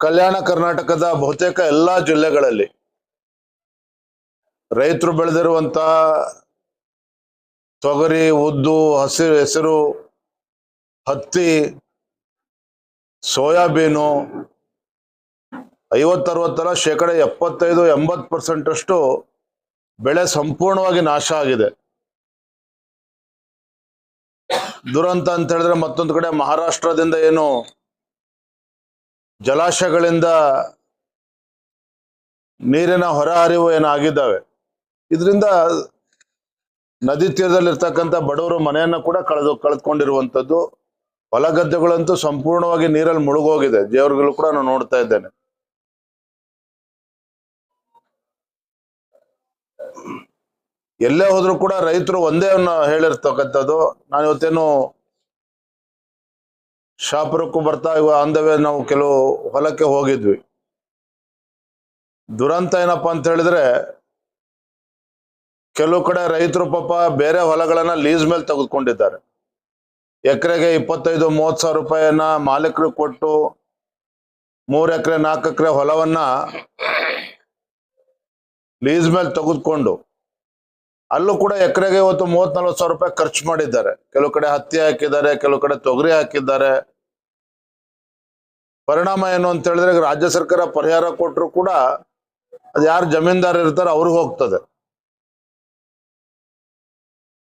ಕಲ್ಯಾಣ ಕರ್ನಾಟಕದ ಬಹುತೇಕ ಎಲ್ಲಾ ಜಿಲ್ಲೆಗಳಲ್ಲಿ ರೈತರು ಬೆಳೆದಿರುವಂತ ತೊಗರಿ, ಉದ್ದು ಹಸಿರು ಹೆಸರು, ಹತ್ತಿ, ಸೋಯಾಬೀನು ಐವತ್ತರವತ್ತರ ಶೇಕಡ ಎಪ್ಪತ್ತೈದು, ಎಂಬತ್ತು ಪರ್ಸೆಂಟ್ ಅಷ್ಟು ಬೆಳೆ ಸಂಪೂರ್ಣವಾಗಿ ನಾಶ ಆಗಿದೆ. ದುರಂತ ಅಂತ ಹೇಳಿದ್ರೆ ಮತ್ತೊಂದು ಕಡೆ ಮಹಾರಾಷ್ಟ್ರದಿಂದ ಏನು ಜಲಾಶಯಗಳಿಂದ ನೀರಿನ ಹೊರಹರಿವು ಏನಾಗಿದ್ದಾವೆ. ಇದರಿಂದ ನದಿ ತೀರದಲ್ಲಿರ್ತಕ್ಕಂಥ ಬಡವರು ಮನೆಯನ್ನ ಕೂಡ ಕಳೆದು ಕಳೆದುಕೊಂಡಿರುವಂಥದ್ದು. ಹೊಲ ಗದ್ದೆಗಳಂತೂ ಸಂಪೂರ್ಣವಾಗಿ ನೀರಲ್ಲಿ ಮುಳುಗೋಗಿದೆ. ದೇವರುಗಳು ಕೂಡ ನಾನು ನೋಡ್ತಾ ಇದ್ದೇನೆ. ಎಲ್ಲೇ ಹೋದ್ರು ಕೂಡ ರೈತರು ಒಂದೇ ಹೇಳಿರ್ತಕ್ಕಂಥದ್ದು. ನಾನು ಇವತ್ತೇನು ಶಾಪುರಕ್ಕೂ ಬರ್ತಾ ಇವ ಅಂದವೇ ನಾವು ಕೆಲವು ಹೊಲಕ್ಕೆ ಹೋಗಿದ್ವಿ. ದುರಂತ ಏನಪ್ಪ ಅಂತ ಹೇಳಿದ್ರೆ, ಕೆಲವು ಕಡೆ ರೈತರು ಪಾಪ ಬೇರೆ ಹೊಲಗಳನ್ನ ಲೀಸ್ ಮೇಲೆ ತೆಗೆದುಕೊಂಡಿದ್ದಾರೆ. ಎಕರೆಗೆ ಇಪ್ಪತ್ತೈದು, ಮೂವತ್ತು ಸಾವಿರ ರೂಪಾಯಿಯನ್ನ ಮಾಲೀಕರು ಕೊಟ್ಟು ಮೂರ್ ಎಕರೆ, ನಾಲ್ಕು ಎಕರೆ ಹೊಲವನ್ನ ಲೀಸ್ ಮೇಲೆ ತೆಗೆದುಕೊಂಡು ಅಲ್ಲೂ ಕೂಡ ಎಕರೆಗೆ ಇವತ್ತು ಮೂವತ್ ನಲ್ವತ್ತು ಸಾವಿರ ರೂಪಾಯಿ ಖರ್ಚು ಮಾಡಿದ್ದಾರೆ. ಕೆಲವು ಕಡೆ ಹತ್ತಿ ಹಾಕಿದ್ದಾರೆ, ಕೆಲವು ಕಡೆ ತೊಗರಿ ಹಾಕಿದ್ದಾರೆ. ಪರಿಣಾಮ ಏನು ಅಂತ ಹೇಳಿದ್ರೆ ರಾಜ್ಯ ಸರ್ಕಾರ ಪರಿಹಾರ ಕೊಟ್ಟರು ಕೂಡ ಅದು ಯಾರು ಜಮೀನ್ದಾರ ಇರ್ತಾರೆ ಅವ್ರಿಗೆ ಹೋಗ್ತದೆ.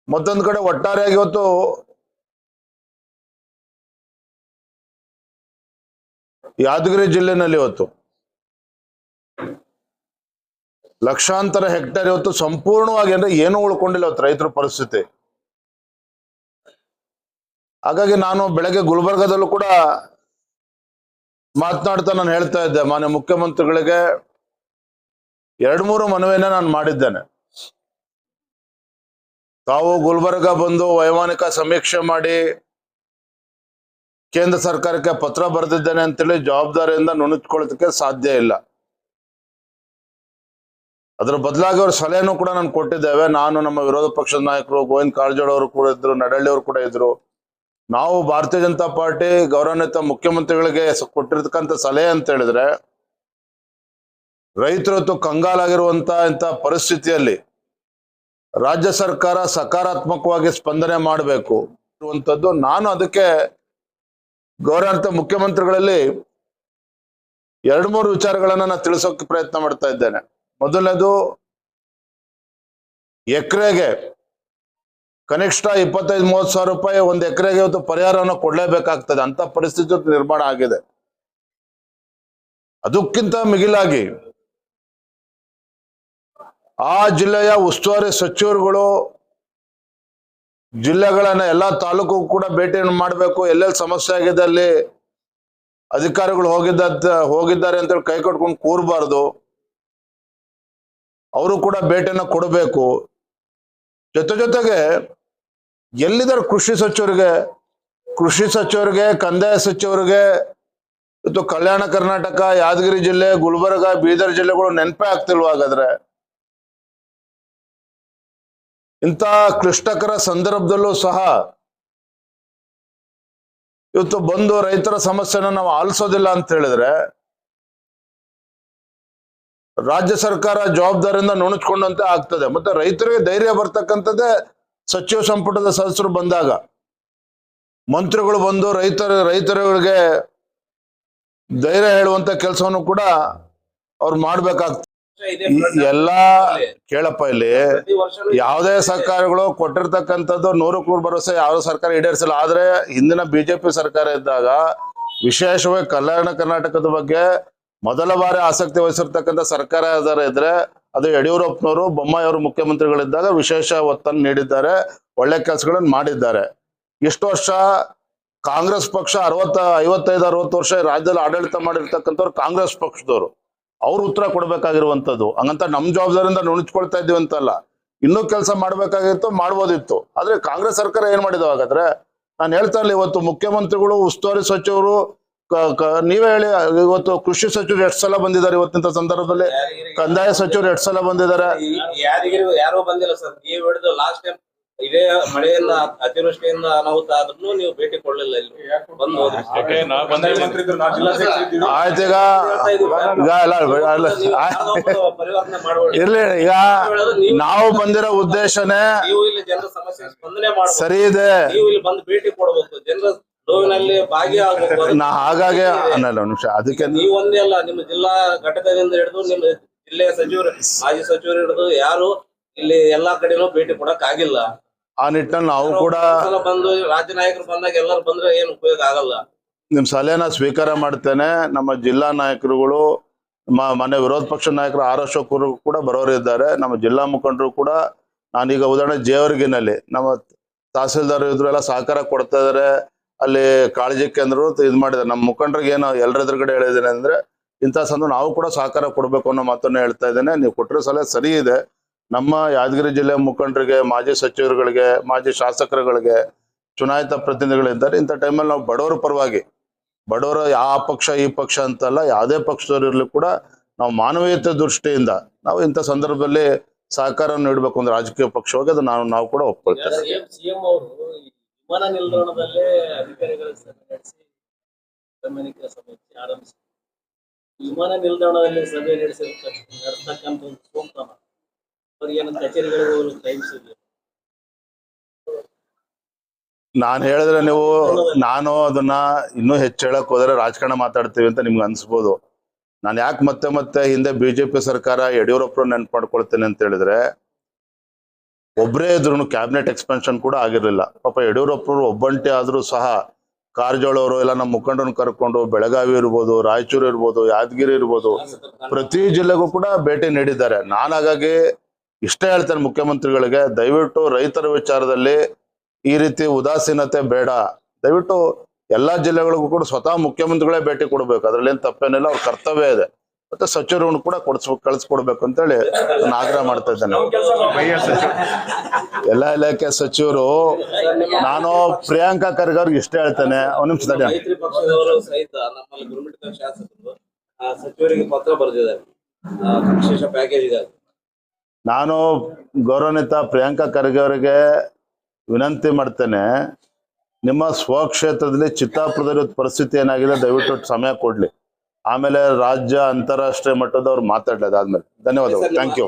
ಮತ್ತೊಂದು ಕಡೆ ಒಟ್ಟಾರೆಯಾಗಿ ಇವತ್ತು ಯಾದಗಿರಿ ಜಿಲ್ಲೆನಲ್ಲಿ ಇವತ್ತು ಲಕ್ಷಾಂತರ ಹೆಕ್ಟೇರ್ ಇವತ್ತು ಸಂಪೂರ್ಣವಾಗಿ ಅಂದ್ರೆ ಏನು ಉಳ್ಕೊಂಡಿಲ್ಲ ಇವತ್ತು ರೈತರ ಪರಿಸ್ಥಿತಿ. ಹಾಗಾಗಿ ನಾನು ಬೆಳಗ್ಗೆ ಗುಲ್ಬರ್ಗದಲ್ಲೂ ಕೂಡ ಮಾತನಾಡ್ತಾ ನಾನು ಹೇಳ್ತಾ ಇದ್ದೆ, ಮಾನ್ಯ ಮುಖ್ಯಮಂತ್ರಿಗಳಿಗೆ ಎರಡು ಮೂರು ಮನವಿಯನ್ನ ನಾನು ಮಾಡಿದ್ದೇನೆ. ತಾವು ಗುಲ್ಬರ್ಗ ಬಂದು ವೈಮಾನಿಕ ಸಮೀಕ್ಷೆ ಮಾಡಿ ಕೇಂದ್ರ ಸರ್ಕಾರಕ್ಕೆ ಪತ್ರ ಬರೆದಿದ್ದೇನೆ ಅಂತೇಳಿ ಜವಾಬ್ದಾರಿಯಿಂದ ನುಣುಚ್ಕೊಳ್ಳೋದಕ್ಕೆ ಸಾಧ್ಯ ಇಲ್ಲ. ಅದ್ರ ಬದಲಾಗಿ ಅವ್ರ ಸಲಹೆನೂ ಕೂಡ ನಾನು ಕೊಟ್ಟಿದ್ದೇವೆ. ನಾನು ನಮ್ಮ ವಿರೋಧ ಪಕ್ಷದ ನಾಯಕರು, ಗೋವಿಂದ್ ಕಾರಜೋಳ ಅವರು ಕೂಡ ಇದ್ರು ನಡಳ್ಳಿ ಅವರು ಕೂಡ ಇದ್ರು. ನಾವು ಭಾರತೀಯ ಜನತಾ ಪಾರ್ಟಿ ಗೌರವಾನ್ವಿತ ಮುಖ್ಯಮಂತ್ರಿಗಳಿಗೆ ಕೊಟ್ಟಿರ್ತಕ್ಕಂಥ ಸಲಹೆ ಅಂತ ಹೇಳಿದ್ರೆ, ರೈತರು ಇವತ್ತು ಕಂಗಾಲಾಗಿರುವಂತ ಇಂಥ ಪರಿಸ್ಥಿತಿಯಲ್ಲಿ ರಾಜ್ಯ ಸರ್ಕಾರ ಸಕಾರಾತ್ಮಕವಾಗಿ ಸ್ಪಂದನೆ ಮಾಡಬೇಕು ಇರುವಂಥದ್ದು ನಾನು ಅದಕ್ಕೆ ಗೌರವಾನ್ವಿತ ಮುಖ್ಯಮಂತ್ರಿಗಳಲ್ಲಿ ಎರಡ್ ಮೂರು ವಿಚಾರಗಳನ್ನ ನಾನು ತಿಳಿಸೋಕೆ ಪ್ರಯತ್ನ ಮಾಡ್ತಾ ಇದ್ದೇನೆ. ಮೊದಲನೇದು ಎಕರೆಗೆ ಕನಿಷ್ಠ ಇಪ್ಪತ್ತೈದು, ಮೂವತ್ತು ಸಾವಿರ ರೂಪಾಯಿ ಒಂದು ಎಕರೆಗೆ ಇವತ್ತು ಪರಿಹಾರವನ್ನು ಕೊಡಲೇಬೇಕಾಗ್ತದೆ. ಅಂತ ಪರಿಸ್ಥಿತಿ ನಿರ್ಮಾಣ ಆಗಿದೆ. ಅದಕ್ಕಿಂತ ಮಿಗಿಲಾಗಿ ಆ ಜಿಲ್ಲೆಯ ಉಸ್ತುವಾರಿ ಸಚಿವರುಗಳು ಜಿಲ್ಲೆಗಳನ್ನ ಎಲ್ಲಾ ತಾಲೂಕು ಕೂಡ ಭೇಟಿಯನ್ನು ಮಾಡಬೇಕು. ಎಲ್ಲೆಲ್ಲಿ ಸಮಸ್ಯೆ ಆಗಿದೆ ಅಲ್ಲಿ ಅಧಿಕಾರಿಗಳು ಹೋಗಿದ್ದ ಹೋಗಿದ್ದಾರೆ ಅಂತೇಳಿ ಕೈ ಕಟ್ಕೊಂಡು ಕೂರಬಾರ್ದು. ಅವರು ಕೂಡ ಭೇಟಿಯನ್ನು ಕೊಡಬೇಕು. ಜೊತೆ ಜೊತೆಗೆ ಎಲ್ಲಿದ್ದಾರೆ ಕೃಷಿ ಸಚಿವರಿಗೆ ಕೃಷಿ ಸಚಿವರಿಗೆ, ಕಂದಾಯ ಸಚಿವರಿಗೆ ಇವತ್ತು ಕಲ್ಯಾಣ ಕರ್ನಾಟಕ, ಯಾದಗಿರಿ ಜಿಲ್ಲೆ, ಗುಲ್ಬರ್ಗ, ಬೀದರ್ ಜಿಲ್ಲೆಗಳು ನೆನಪೇ ಆಗ್ತಿಲ್ವ ಹಾಗಾದ್ರೆ? ಇಂಥ ಕ್ಲಿಷ್ಟಕರ ಸಂದರ್ಭದಲ್ಲೂ ಸಹ ಇವತ್ತು ಬಂದು ರೈತರ ಸಮಸ್ಯೆನ ನಾವು ಆಲಿಸೋದಿಲ್ಲ ಅಂತ ಹೇಳಿದ್ರೆ, ರಾಜ್ಯ ಸರ್ಕಾರ ಜವಾಬ್ದಾರಿಯಿಂದ ನುಣುಚ್ಕೊಂಡಂತೆ ಆಗ್ತದೆ. ಮತ್ತೆ ರೈತರಿಗೆ ಧೈರ್ಯ ಬರ್ತಕ್ಕಂಥದ್ದೇ ಸಚಿವ ಸಂಪುಟದ ಸದಸ್ಯರು ಬಂದಾಗ ಮಂತ್ರಿಗಳು ಬಂದು ರೈತರ, ರೈತರುಗಳಿಗೆ ಧೈರ್ಯ ಹೇಳುವಂತ ಕೆಲಸವನ್ನು ಕೂಡ ಅವ್ರು ಮಾಡ್ಬೇಕಾಗ್ತದೆ. ಎಲ್ಲಾ ಕೇಳಪ್ಪ ಇಲ್ಲಿ, ಯಾವುದೇ ಸರ್ಕಾರಗಳು ಕೊಟ್ಟಿರ್ತಕ್ಕಂಥದ್ದು ನೂರು ಕೋಟಿ ಭರವಸೆ ಯಾವ ಸರ್ಕಾರ ಈಡೇರಿಸಿಲ್ಲ. ಆದ್ರೆ ಹಿಂದಿನ ಬಿಜೆಪಿ ಸರ್ಕಾರ ಇದ್ದಾಗ ವಿಶೇಷವಾಗಿ ಕಲ್ಯಾಣ ಕರ್ನಾಟಕದ ಬಗ್ಗೆ ಮೊದಲ ಬಾರಿ ಆಸಕ್ತಿ ವಹಿಸಿರ್ತಕ್ಕಂಥ ಸರ್ಕಾರ ಯಾವ್ದಾರ ಇದ್ರೆ ಅದು ಯಡಿಯೂರಪ್ಪನವರು, ಬೊಮ್ಮಾಯಿಯವರು ಮುಖ್ಯಮಂತ್ರಿಗಳಿದ್ದಾಗ ವಿಶೇಷ ಒತ್ತನ್ನು ನೀಡಿದ್ದಾರೆ, ಒಳ್ಳೆ ಕೆಲಸಗಳನ್ನು ಮಾಡಿದ್ದಾರೆ. ಇಷ್ಟು ವರ್ಷ ಕಾಂಗ್ರೆಸ್ ಪಕ್ಷ ಅರವತ್ತ, ಐವತ್ತೈದು, ಅರವತ್ತು ವರ್ಷ ರಾಜ್ಯದಲ್ಲಿ ಆಡಳಿತ ಮಾಡಿರ್ತಕ್ಕಂಥವ್ರು ಕಾಂಗ್ರೆಸ್ ಪಕ್ಷದವರು. ಅವ್ರು ಉತ್ತರ ಕೊಡ್ಬೇಕಾಗಿರುವಂಥದ್ದು. ಹಂಗಂತ ನಮ್ಮ ಜವಾಬ್ದಾರಿಯಿಂದ ನುಣಿಸ್ಕೊಳ್ತಾ ಇದ್ದೀವಿ ಅಂತಲ್ಲ. ಇನ್ನೂ ಕೆಲಸ ಮಾಡ್ಬೇಕಾಗಿತ್ತು, ಮಾಡ್ಬೋದಿತ್ತು. ಆದ್ರೆ ಕಾಂಗ್ರೆಸ್ ಸರ್ಕಾರ ಏನ್ ಮಾಡಿದ ಹಾಗಾದ್ರೆ, ನಾನು ಹೇಳ್ತಾ ಇರಲಿ, ಇವತ್ತು ಮುಖ್ಯಮಂತ್ರಿಗಳು, ಉಸ್ತುವಾರಿ ಸಚಿವರು ನೀವೇ ಹೇಳಿ ಇವತ್ತು ಕೃಷಿ ಸಚಿವರು ಎಷ್ಟು ಸಲ ಬಂದಿದ್ದಾರೆ ಇವತ್ತಿನ ಸಂದರ್ಭದಲ್ಲಿ? ಕಂದಾಯ ಸಚಿವರು ಎಷ್ಟು ಸಲ ಬಂದಿದ್ದಾರೆ? ಯಾರಿಗೂ ಯಾರು ಬಂದಿಲ್ಲ ಸರ್. ನೀವು ಹಿಡಿದು ಲಾಸ್ಟ್ ಟೈಮ್ ಇದೇ ಮಳೆಯಿಂದ ಅತಿವೃಷ್ಟಿಯಿಂದ ಅನಾಹುತ ಆದ್ರೂ ನೀವು ಭೇಟಿ ಕೊಡ್ಲಿಲ್ಲ ಇಲ್ಲಿ. ಬಂದು ಆಯ್ತು ಈಗ ಪರಿವರ್ತನೆ ಮಾಡ್ಬೇಡಿ ಇರ್ಲಿ ಈಗ ನಾವು ಬಂದಿರೋ ಉದ್ದೇಶನೇ ನೀವು ಇಲ್ಲಿ ಜನರ ಸಮಸ್ಯೆ ಸ್ಪಂದನೆ ಮಾಡ್ಬೇಕು ಸರಿ ಇದೆ. ನೀವು ಇಲ್ಲಿ ಬಂದು ಭೇಟಿ ಕೊಡಬೇಕು. ಜನರ ನೋವಿನಲ್ಲಿ ಭಾಗಿಯಾಗಬೇಕು ನಾ ಹಾಗಾಗಿ ಅನ್ನಲ್ಲ ಒಂದ್ ನಿಮಿಷ ಅದಕ್ಕೆ ನೀವೊಂದೇ ಒಂದೇ ಅಲ್ಲ ನಿಮ್ಮ ಜಿಲ್ಲಾ ಘಟಕದಿಂದ ಹಿಡಿದು ನಿಮ್ಮ ಜಿಲ್ಲೆಯ ಸಚಿವರು ಮಾಜಿ ಸಚಿವರು ಹಿಡಿದು ಯಾರು ಇಲ್ಲಿ ಎಲ್ಲಾ ಕಡೆನೂ ಭೇಟಿ ಕೊಡಕ್ ಆಗಿಲ್ಲ. ಆ ನಿಟ್ಟಿನಲ್ಲಿ ನಾವು ಕೂಡ ಬಂದು ರಾಜ್ಯ ನಾಯಕರು ಬಂದಾಗ ಎಲ್ಲರೂ ಬಂದ್ರೆ ಏನು ಉಪಯೋಗ ಆಗಲ್ಲ. ನಿಮ್ ಸಲಹೆನ ಸ್ವೀಕಾರ ಮಾಡ್ತೇನೆ. ನಮ್ಮ ಜಿಲ್ಲಾ ನಾಯಕರುಗಳು ಮನೆ ವಿರೋಧ ಪಕ್ಷ ನಾಯಕರು ಆರ್ ಅಶೋಕರು ಕೂಡ ಬರೋರು ಇದ್ದಾರೆ ನಮ್ಮ ಜಿಲ್ಲಾ ಮುಖಂಡರು ಕೂಡ ನಾನೀಗ ಉದಾಹರಣೆ ಜೇವರ್ಗಿನಲ್ಲಿ ನಮ್ಮ ತಹಸೀಲ್ದಾರ್ ಇದ್ರು ಎಲ್ಲ ಸಹಕಾರ ಕೊಡ್ತಾ ಇದಾರೆ. ಅಲ್ಲಿ ಕಾಳಜಿ ಕೇಂದ್ರ ಇದು ಮಾಡಿದ್ದಾರೆ. ನಮ್ಮ ಮುಖಂಡರಿಗೆ ಏನು ಎಲ್ಲರ ಎದುರುಗಡೆ ಹೇಳಿದ್ದೇನೆ ಅಂದ್ರೆ, ಇಂಥ ಸಂದರ್ಭ ನಾವು ಕೂಡ ಸಹಕಾರ ಕೊಡಬೇಕು ಅನ್ನೋ ಮಾತನ್ನ ಹೇಳ್ತಾ ಇದ್ದೇನೆ. ನೀವು ಕೊಟ್ಟಿರೋ ಸಲಹೆ ಸರಿ ಇದೆ. ನಮ್ಮ ಯಾದಗಿರಿ ಜಿಲ್ಲೆ ಮುಖಂಡರಿಗೆ, ಮಾಜಿ ಸಚಿವರುಗಳಿಗೆ, ಮಾಜಿ ಶಾಸಕರುಗಳಿಗೆ, ಚುನಾಯಿತ ಪ್ರತಿನಿಧಿಗಳಿದ್ದಾರೆ. ಇಂಥ ಟೈಮಲ್ಲಿ ನಾವು ಬಡವರ ಪರವಾಗಿ, ಬಡವರ ಯಾವ ಪಕ್ಷ ಈ ಪಕ್ಷ ಅಂತಲ್ಲ, ಯಾವುದೇ ಪಕ್ಷದವ್ರು ಇರ್ಲಿ ಕೂಡ ನಾವು ಮಾನವೀಯತೆ ದೃಷ್ಟಿಯಿಂದ ನಾವು ಇಂಥ ಸಂದರ್ಭದಲ್ಲಿ ಸಹಕಾರ ನೀಡಬೇಕು ಅಂದ್ರೆ ರಾಜಕೀಯ ಪಕ್ಷವಾಗಿ, ಅದು ನಾವು ನಾವು ಕೂಡ ಒಪ್ಕೊಳ್ತೇವೆ. ವಿಮಾನ ನಿಲ್ದಾಣದಲ್ಲೇ ಅಧಿಕಾರಿಗಳ ಸಭೆ ನಡೆಸಿ ವೈಮಾನಿಕ ಸಭೆ ಆರಂಭಿಸಿ ವಿಮಾನ ನಿಲ್ದಾಣದಲ್ಲಿ ಸಭೆ ನಡೆಸಿರ್ತಕ್ಕಂಥ ಒಂದು ಸೂಕ್ತಮ ಅವ್ರಿಗೇನು ಕಚೇರಿಗಳಿಗೆ ಹೋಗಲು ಟೈಮ್ ಸಿಗಲಿ ನಾನು ಹೇಳಿದ್ರೆ ನೀವು ನಾನು ಅದನ್ನ ಇನ್ನೂ ಹೆಚ್ಚು ಹೇಳಕ್ ಹೋದ್ರೆ ರಾಜಕಾರಣ ಮಾತಾಡ್ತೀವಿ ಅಂತ ನಿಮ್ಗೆ ಅನ್ಸ್ಬೋದು. ನಾನು ಯಾಕೆ ಮತ್ತೆ ಮತ್ತೆ ಹಿಂದೆ ಬಿಜೆಪಿ ಸರ್ಕಾರ ಯಡಿಯೂರಪ್ಪರು ನೆನ್ಪು ಮಾಡ್ಕೊಳ್ತೇನೆ ಅಂತ ಹೇಳಿದ್ರೆ ಒಬ್ಬರೇ ಇದ್ರು ಕ್ಯಾಬಿನೆಟ್ ಎಕ್ಸ್ಪೆನ್ಷನ್ ಕೂಡ ಆಗಿರಲಿಲ್ಲ. ಪಾಪ ಯಡಿಯೂರಪ್ಪರು ಒಬ್ಬಂಟಿ ಆದ್ರೂ ಸಹ ಕಾರಜೋಳ ಅವರು ಎಲ್ಲ ನಮ್ಮ ಮುಖಂಡರನ್ನ ಕರ್ಕೊಂಡು ಬೆಳಗಾವಿ ಇರ್ಬೋದು, ರಾಯಚೂರು ಇರ್ಬೋದು, ಯಾದಗಿರಿ ಇರ್ಬೋದು, ಪ್ರತಿ ಜಿಲ್ಲೆಗೂ ಕೂಡ ಭೇಟಿ ನೀಡಿದ್ದಾರೆ. ನಾನು ಹಾಗಾಗಿ ಇಷ್ಟೇ ಹೇಳ್ತೇನೆ ಮುಖ್ಯಮಂತ್ರಿಗಳಿಗೆ, ದಯವಿಟ್ಟು ರೈತರ ವಿಚಾರದಲ್ಲಿ ಈ ರೀತಿ ಉದಾಸೀನತೆ ಬೇಡ. ದಯವಿಟ್ಟು ಎಲ್ಲಾ ಜಿಲ್ಲೆಗಳಿಗೂ ಕೂಡ ಸ್ವತಃ ಮುಖ್ಯಮಂತ್ರಿಗಳೇ ಭೇಟಿ ಕೊಡಬೇಕು. ಅದರಲ್ಲಿ ತಪ್ಪೇನಿಲ್ಲ, ಅವ್ರ ಕರ್ತವ್ಯ ಇದೆ. ಮತ್ತೆ ಸಚಿವರನ್ನು ಕೂಡ ಕೊಡಿಸ್ಬೇಕು ಕಳಿಸ್ಕೊಡ್ಬೇಕು ಅಂತೇಳಿ ನಾನು ಆಗ್ರಹ ಮಾಡ್ತಾ ಇದ್ದೇನೆ. ಎಲ್ಲ ಇಲಾಖೆ ಸಚಿವರು ನಾನು ಪ್ರಿಯಾಂಕಾ ಖರ್ಗೆ ಅವ್ರಿಗೆ ಇಷ್ಟ ಹೇಳ್ತೇನೆ. ಒಂದ್ ನಿಮಿಷ ತಡಿ. ಸಚಿವರಿಗೆ ಪತ್ರ ಬರೆದಿದ್ದಾರೆ. ಆ, ವಿಶೇಷ ಪ್ಯಾಕೇಜ್ ಇದೆ ನಾನು ಗೌರವಾನ್ವಿತ ಪ್ರಿಯಾಂಕಾ ಖರ್ಗೆ ಅವರಿಗೆ ವಿನಂತಿ ಮಾಡ್ತೇನೆ ನಿಮ್ಮ ಸ್ವಕ್ಷೇತ್ರದಲ್ಲಿ ಚಿತ್ತಾಪುರದಲ್ಲಿ ಪರಿಸ್ಥಿತಿ ಏನಾಗಿದೆ ದಯವಿಟ್ಟು ಸಮಯ ಕೊಡ್ಲಿ. ಆಮೇಲೆ ರಾಜ್ಯ ಅಂತಾರಾಷ್ಟ್ರೀಯ ಮಟ್ಟದವ್ರು ಮಾತಾಡ್ಲಿ ಅದಾದ್ಮೇಲೆ. ಧನ್ಯವಾದಗಳು. Thank you